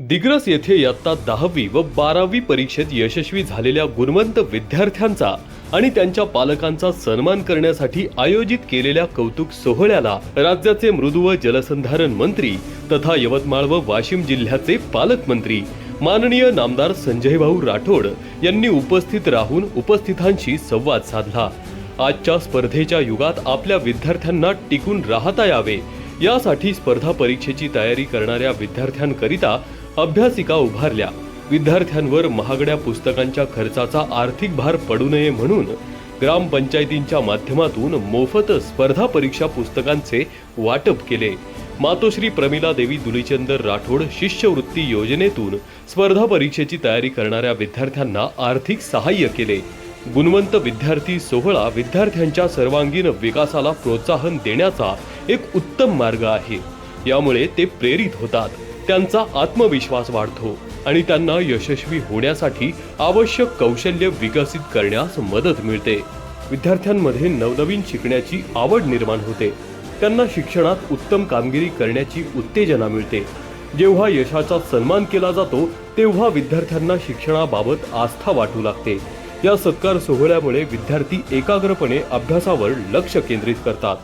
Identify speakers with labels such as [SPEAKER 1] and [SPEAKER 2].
[SPEAKER 1] दिग्रस येथे इयत्ता दहावी व बारावी परीक्षेत यशस्वी झालेल्या गुणवंत विद्यार्थ्यांचा आणि त्यांच्या पालकांचा सन्मान करण्यासाठी आयोजित केलेल्या कौतुक सोहळ्याला राज्याचे मृदू व जलसंधारण मंत्री तथा यवतमाळ व वाशिम जिल्ह्याचे पालकमंत्री माननीय नामदार संजयभाऊ राठोड यांनी उपस्थित राहून उपस्थितांशी संवाद साधला. आजच्या स्पर्धेच्या युगात आपल्या विद्यार्थ्यांना टिकून राहता यावे. यासाठी स्पर्धा परीक्षेची तयारी करणाऱ्या विद्यार्थ्यांकरिता अभ्यासिका उभारल्या. विद्यार्थ्यांवर महागड्या पुस्तकांच्या खर्चाचा आर्थिक भार पडू नये म्हणून ग्रामपंचायतींच्या माध्यमातून मोफत स्पर्धा परीक्षा पुस्तकांचे वाटप केले. मातोश्री प्रमिला देवी दुलीचंदर राठोड शिष्यवृत्ती योजनेतून स्पर्धा परीक्षेची तयारी करणाऱ्या विद्यार्थ्यांना आर्थिक सहाय्य केले. गुणवंत विद्यार्थी सोहळा विद्यार्थ्यांच्या सर्वांगीण विकासाला प्रोत्साहन देण्याचा एक उत्तम मार्ग आहे. यामुळे ते प्रेरित होतात. त्यांचा आत्मविश्वास वाढतो आणि त्यांना यशस्वी होण्यासाठी आवश्यक कौशल्य विकसित करण्यास मदत मिळते. विद्यार्थ्यांमध्ये नवनवीन शिकण्याची आवड निर्माण होते. त्यांना शिक्षणात उत्तम कामगिरी करण्याची उत्तेजना मिळते. जेव्हा यशाचा सन्मान केला जातो तेव्हा विद्यार्थ्यांना शिक्षणाबाबत आस्था वाटू लागते. या सत्कार सोहळ्यामुळे विद्यार्थी एकाग्रपणे अभ्यासावर लक्ष केंद्रित करतात.